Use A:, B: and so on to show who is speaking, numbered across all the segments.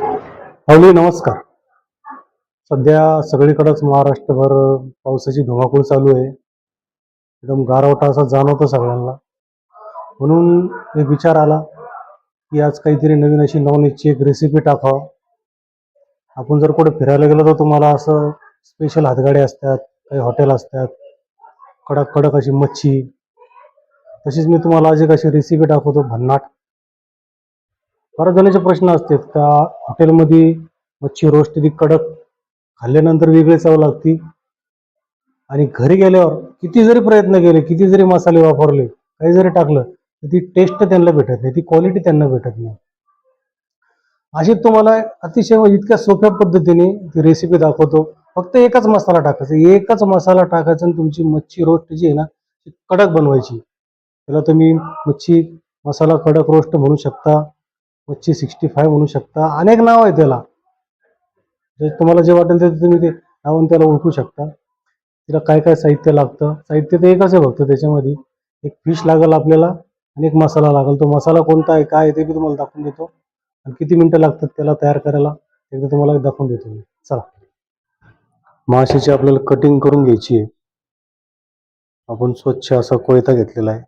A: हवली नमस्कार. सध्या सगळीकडंच महाराष्ट्रभर पावसाची धुमाकूळ चालू आहे. एकदम गारवटा असा जाणवतो सगळ्यांना. म्हणून एक विचार आला की आज काहीतरी नवीन अशी नॉनव्हेजची एक रेसिपी टाकावं. आपण जर कुठे फिरायला गेलो तर तुम्हाला असं स्पेशल हातगाड्या असतात काही हॉटेल असतात कडक कडक अशी मच्छी. तशीच मी तुम्हाला आज एक अशी रेसिपी दाखवतो भन्नाट. बऱ्याच जणांचे प्रश्न असतात का हॉटेलमध्ये मच्छी रोस्ट ती कडक खाल्ल्यानंतर वेगळी चव लागती? आणि घरी गेल्यावर किती जरी प्रयत्न केले किती जरी मसाले वापरले काही जरी टाकलं तर ती टेस्ट त्यांना भेटत नाही ती क्वालिटी त्यांना भेटत नाही. अशी तुम्हाला अतिशय इतक्या सोप्या पद्धतीने ती रेसिपी दाखवतो. फक्त एकच मसाला टाकायचा. एकच मसाला टाकायचा आणि तुमची मच्छी रोस्ट जी आहे ना ती कडक बनवायची. त्याला तुम्ही मच्छी मसाला कडक रोस्ट म्हणू शकता. मच्छी सिक्स्टी फाय म्हणू शकता. अनेक नाव आहे त्याला. जे तुम्हाला जे वाटेल ते तुम्ही ते नावून त्याला ओळखू शकता. तिला काय काय साहित्य लागतं? साहित्य ते एकच आहे फक्त त्याच्यामध्ये. एक फिश लागेल आपल्याला आणि एक मसाला लागेल. तो मसाला कोणता आहे काय आहे ते मी तुम्हाला दाखवून देतो. आणि किती मिनटं लागतात त्याला तयार करायला एकदा तुम्हाला दाखवून देतो मी. चला. माशाची आपल्याला कटिंग करून घ्यायची आहे. आपण स्वच्छ असा कोयता घेतलेला आहे.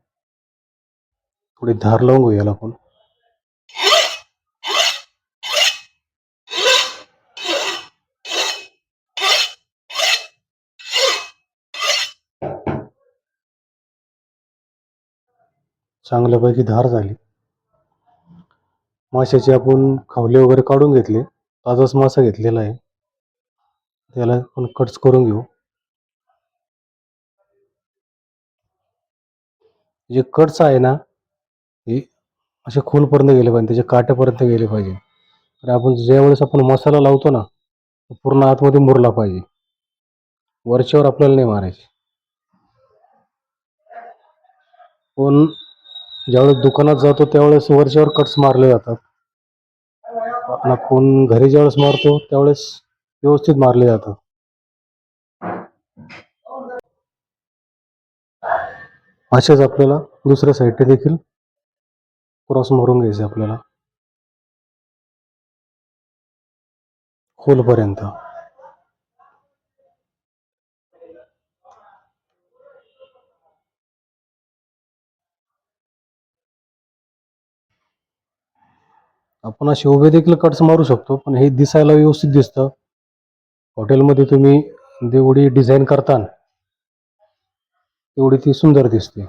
A: थोडी धार लावून घेऊयाला आपण. चांगल्यापैकी धार झाली. माशाचे आपण खावले वगैरे काढून घेतले. ताजाच मासा घेतलेला आहे. त्याला आपण कट्स करून घेऊ. जे कट्स आहे ना हे असे खोलपर्यंत गेले पाहिजे. त्याच्या काट्यापर्यंत गेले पाहिजे. तर आपण ज्यावेळेस आपण मसाला लावतो ना तो पूर्ण आतमध्ये मुरला पाहिजे. वरच्यावर आपल्याला नाही मारायचे. पण ज्यावेळेस दुकानात जातो त्यावेळेस वरच्यावर कट्स मारले जातात. आणि आपण घरी ज्यावेळेस मारतो त्यावेळेस व्यवस्थित मारले जातात. असेच आपल्याला दुसऱ्या साईडने देखील क्रॉस मारून घ्यायचे आपल्याला. खोलपर्यंत. आपण असे उभे देखील कट्स मारू शकतो पण हे दिसायला व्यवस्थित दिसतं. हॉटेलमध्ये तुम्ही जेवढी डिझाईन करता तेवढी ती सुंदर दिसते.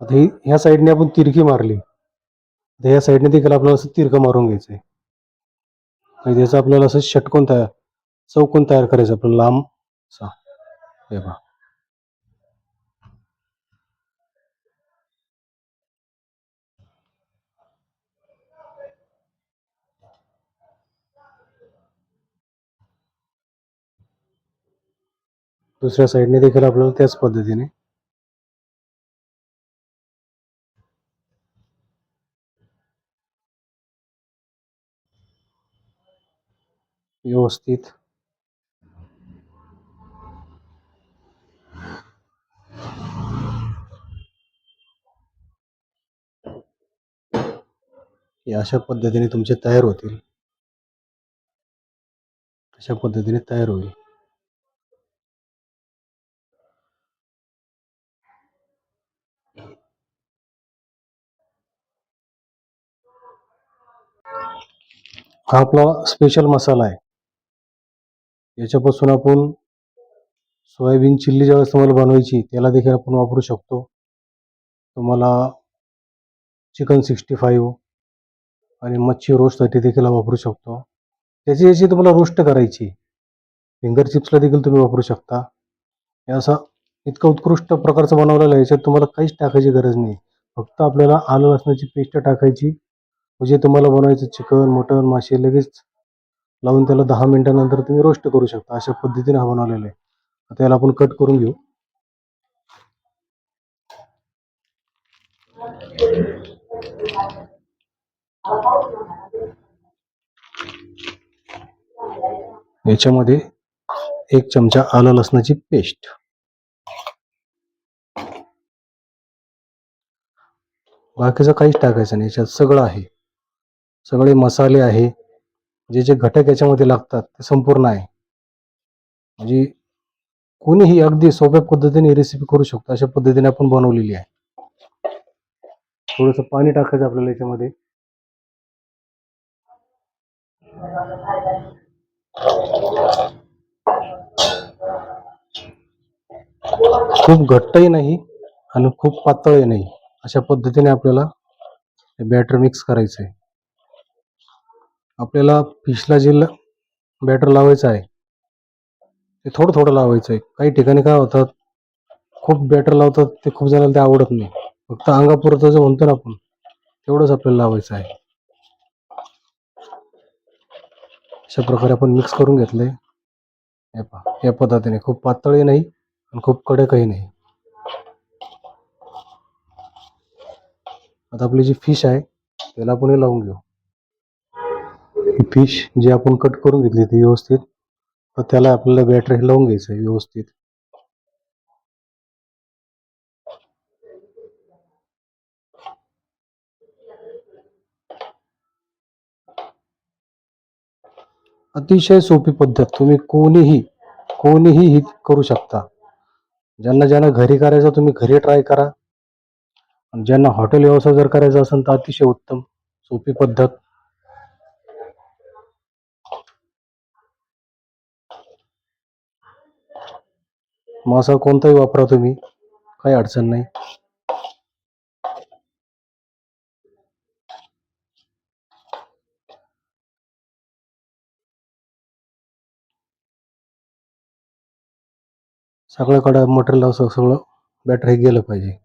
A: आता ही ह्या साईडने आपण तिरकी मारली. आता ह्या साईडने देखील आपल्याला असं तिरकं मारून घ्यायचंय. आहे त्याचं आपल्याला असं षटकोन तयार चौकोन तयार करायचं आपलं लांब असा हे पहा. दुसऱ्या साईडने देखील आपल्याला त्याच पद्धतीने. व्यवस्थित. अशा पद्धतीने तुमचे तयार होतील. अशा पद्धतीने तयार होईल. हा आपला स्पेशल मसाला आहे. याच्यापासून आपण सोयाबीन चिल्ली ज्यावेळेस तुम्हाला बनवायची त्याला देखील आपण वापरू शकतो. तुम्हाला चिकन सिक्स्टी फाईव्ह आणि मच्छी रोस्टसाठी देखील वापरू शकतो. त्याची याची तुम्हाला रोस्ट करायची. फिंगर चिप्सला देखील तुम्ही वापरू शकता. हे असा इतकं उत्कृष्ट प्रकारचं बनवलेलं आहे याच्यात तुम्हाला काहीच टाकायची गरज नाही. फक्त आपल्याला आलं लसणाची पेस्ट टाकायची म्हणजे तुम्हाला बनवायचं चिकन मटन मासे लगेच लावून त्याला दहा मिनटानंतर तुम्ही रोस्ट करू शकता. अशा पद्धतीने हा बनवलेला आहे. आता याला आपण कट करून घेऊ. याच्यामध्ये एक चमचा आलं लसणाची पेस्ट बाकीचं काहीच टाकायचं नाही. याच्यात सगळं आहे. सगळे मसाले आहे. जे जे घटक याच्यामध्ये लागतात ते संपूर्ण आहे. म्हणजे कोणीही अगदी सोप्या पद्धतीने रेसिपी करू शकतो अशा पद्धतीने आपण बनवलेली आहे. थोडंसं पाणी टाकायचं आपल्याला याच्यामध्ये. खूप घट्टही नाही आणि खूप पातळही नाही. अशा पद्धतीने आपल्याला बॅटर मिक्स करायचं आहे आपल्याला फिशला जे बॅटर लावायचं आहे ते थोडं थोडं लावायचं आहे. काही ठिकाणी काय होतात खूप बॅटर लावतात ते खूप जणांना ते आवडत नाही. फक्त अंगापुरतं जे म्हणतो ना आपण तेवढंच आपल्याला लावायचं आहे. अशा प्रकारे आपण मिक्स करून घेतलंय. हे पहा या पद्धतीने. खूप पातळही नाही आणि खूप कडकही नाही. आता आपली जी फिश आहे त्याला आपण हे लावून घेऊ. ही फिश जी आपण कट करून घेतली ती व्यवस्थित तर त्याला आपल्याला बॅटर हे लावून घ्यायचं आहे व्यवस्थित. अतिशय सोपी पद्धत. तुम्ही कोणीही कोणीही ही करू शकता. ज्यांना ज्यांना घरी करायचं तुम्ही घरी ट्राय करा. ज्यांना हॉटेल व्यवसाय जर करायचा असेल तर अतिशय उत्तम सोपी पद्धत. मासा कोणताही वापरा तुम्ही. काही अडचण नाही. सगळ्याकडे मटेरियल असं सगळं बॅटरी गेलं पाहिजे.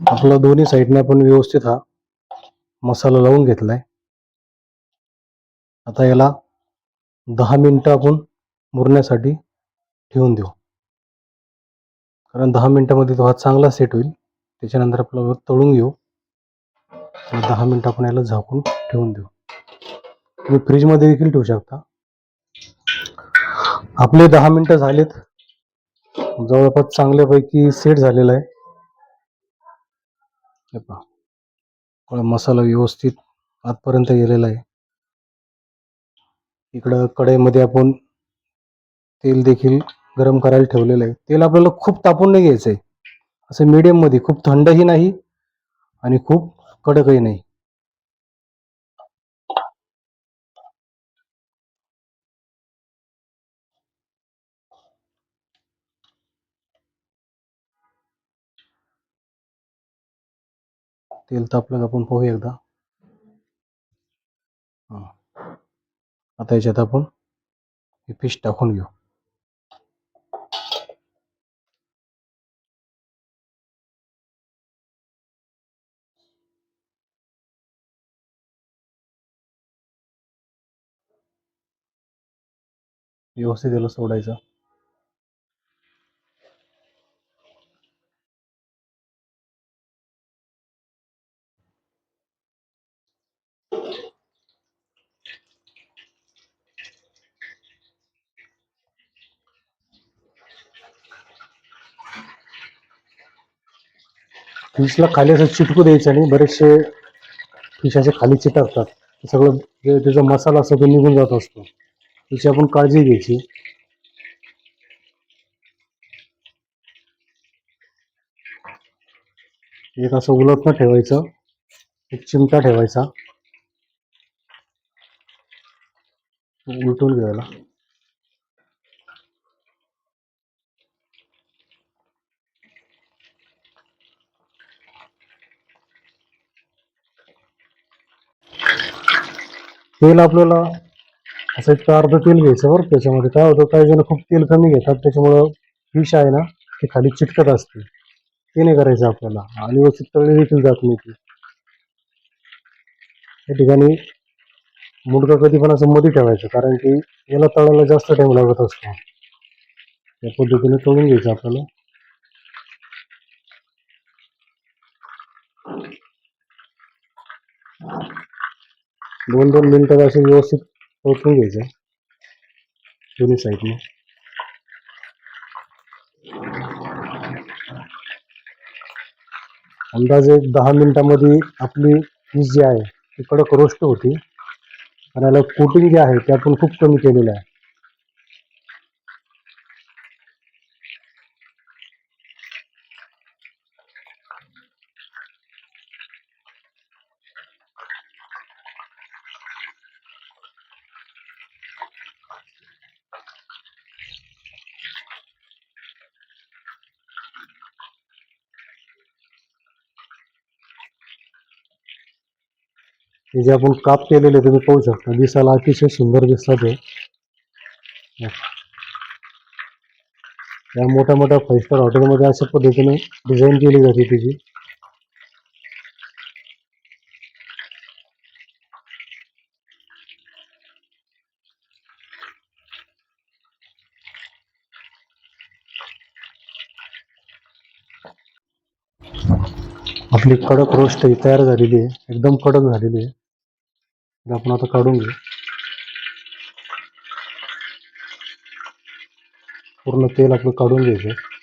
A: आपला दोन्ही साईडने आपण व्यवस्थित हा मसाला लावून घेतलाय. आता याला दहा मिनिटं आपण मुरण्यासाठी ठेवून देऊ. कारण दहा मिनिटामध्ये तो हा चांगला सेट होईल. त्याच्यानंतर आपल्याला तळून घेऊ. आणि दहा मिनिटं आपण याला झाकून ठेवून देऊ. तुम्ही फ्रीजमध्ये देखील ठेवू शकता. आपले दहा मिनिटं झालेत. जवळपास चांगल्यापैकी सेट झालेला आहे. हे पहा थोडा मसाला व्यवस्थित आतपर्यंत गेलेला आहे. इकडं कढईमध्ये आपण तेल देखील गरम करायला ठेवलेलं आहे. तेल आपल्याला खूप तापून नाही घ्यायचं आहे असं मीडियममध्ये खूप थंडही नाही आणि खूप कडकही नाही. तेल तापलं का आपण पाहू एकदा. हा. आता याच्यात आपण हे फिश टाकून घेऊ. व्यवस्थित त्याला सोडायचं. फिशला खाली असं चिटकू द्यायचं आणि बरेचसे फिश असे खाली चिटकतात. सगळं जे त्याचा मसाला असतो तो निघून जात असतो. त्याची आपण काळजी घ्यायची. एक असं उलट न ठेवायचं. एक चिमटा ठेवायचा. उलटून घ्यायला. तेल आपल्याला असं एक अर्ध तेल घ्यायचं बरं त्याच्यामध्ये काय होतं काही जण खूप तेल कमी घेतात त्याच्यामुळं फिश आहे ना ती खाली चिटकत असते. ते नाही करायचं आपल्याला. आणि व्यवस्थित तळली देखील जात नाही ती. या ठिकाणी मुडका कधी पण असं मध्ये ठेवायचं कारण की याला तळायला जास्त टाइम लागत असतो. या पद्धतीने तळून घ्यायचं आपल्याला. दोन दोन मिनटं असे व्यवस्थित ओतून घ्यायचं दोन्ही साईडने अंदाजे दहा मिनिटामध्ये आपली पीस जी आहे ती कडक रोस्ट होती. आणि याला कोटिंग जे आहे ते आपण खूप कमी केलेलं आहे. हे जे आपण काप केलेले तुम्ही पाहू शकता. दिसायला अतिशय सुंदर दिसतात हे. या मोठ्या मोठ्या फाईव्ह स्टार हॉटेलमध्ये अशा पद्धतीने डिझाईन केली जाते तिची. आपली कडक रोस्ट ही तयार झालेली आहे. एकदम कडक झालेली आहे. आपण आता काढून घेऊ. पूर्ण तेल आपलं काढून घ्यायचं.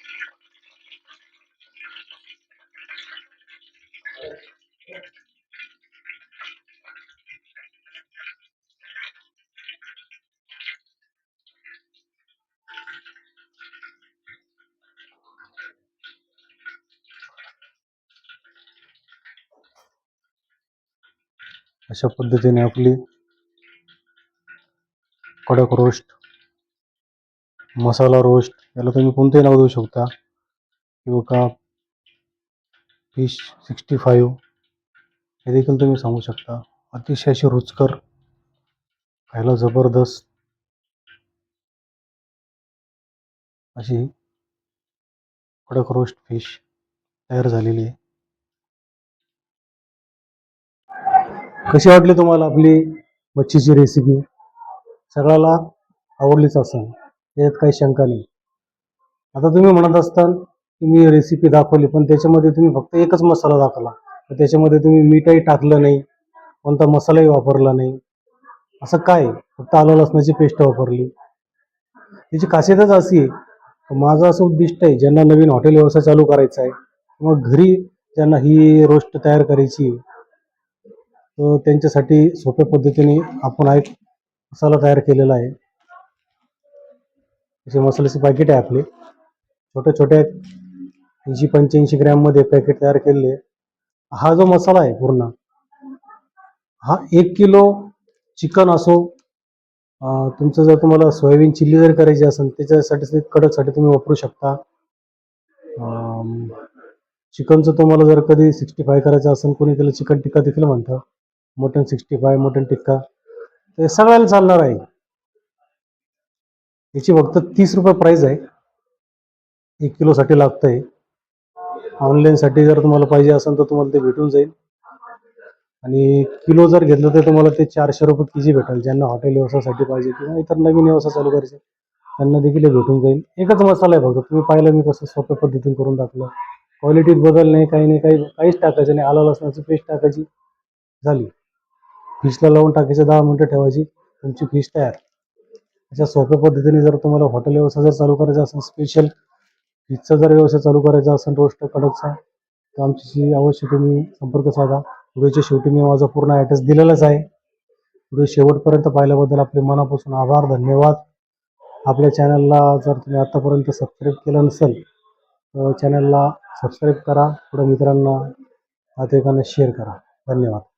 A: अशा पद्धतीने आपली कडक रोस्ट मसाला रोस्ट याला तुम्ही कोणतेही नाव देऊ शकता. किंवा का फिश सिक्स्टी फाईव्ह हे देखील तुम्ही सांगू शकता. अतिशय अशी रुचकर खायला जबरदस्त अशी कडक रोस्ट फिश तयार झालेली आहे. कशी वाटली तुम्हाला आपली मच्छीची रेसिपी सगळ्याला आवडलीच असेल यात काही शंका नाही. आता तुम्ही म्हणत असताल की मी रेसिपी दाखवली पण त्याच्यामध्ये तुम्ही फक्त एकच मसाला दाखवला. तर त्याच्यामध्ये तुम्ही मीठही टाकलं नाही कोणता मसालाही वापरला नाही. असं काय? फक्त आलं लसणाची पेस्ट वापरली. त्याची खासियतच अशी आहे माझं असं उद्दिष्ट आहे ज्यांना नवीन हॉटेल व्यवसाय चालू करायचा आहे किंवा घरी ज्यांना ही रोस्ट तयार करायची आहे त्यांच्यासाठी सोप्या पद्धतीने आपण हा एक मसाला तयार केलेला आहे. असे मसाल्याचे पॅकेट आहे आपले. छोट्या छोट्या ऐंशी पंच्याऐंशी ग्रॅममध्ये पॅकेट तयार केलेले हा जो मसाला आहे पूर्ण हा एक किलो चिकन असो तुमचं जर तुम्हाला सोयाबीन चिल्ली जर करायची असेल त्याच्यासाठी कडकसाठी तुम्ही वापरू शकता. चिकनचं तुम्हाला जर कधी सिक्स्टी फाय करायचं असेल कोणी त्याला चिकन टिक्का देखील म्हणतं. Mutton sixty five mutton tikka ते सगळ्याला चालणार आहे. याची फक्त तीस रुपये प्राईस आहे. एक किलोसाठी लागतं आहे ऑनलाईनसाठी जर तुम्हाला पाहिजे असेल तर तुम्हाला ते भेटून जाईल. आणि किलो जर घेतलं तर तुम्हाला ते चारशे रुपये के जी भेटेल ज्यांना हॉटेल व्यवसायासाठी पाहिजे किंवा इतर नवीन व्यवसाय चालू करायचे त्यांना देखील भेटून जाईल. एकच मसाला आहे फक्त तुम्ही पाहिलं मी कसं सोप्या पद्धतीने करून टाकलं. क्वालिटीत बदल नाही काही नाही काही काहीच टाकायचं नाही. आलं लसणाची पेस्ट टाकायची झाली. फिशला लावून टाकायचे दहा मिनटं ठेवायची. तुमची फिश तयार. अशा सोप्या पद्धतीने जर तुम्हाला हॉटेल व्यवसाय जर चालू करायचा असेल स्पेशल फिशचा जर व्यवसाय चालू करायचा असेल रोस्ट कडकचा तर आमच्याशी अवश्य तुम्ही संपर्क साधा. व्हिडिओच्या शेवटी मी माझा पूर्ण ॲड्रेस दिलेलाच आहे. व्हिडिओ शेवटपर्यंत पाहिल्याबद्दल आपले मनापासून आभार धन्यवाद. आपल्या चॅनलला जर तुम्ही आत्तापर्यंत सबस्क्राईब केलं नसेल तर चॅनलला सबस्क्राईब करा. पुढे मित्रांना नातेवाईकांना शेअर करा. धन्यवाद.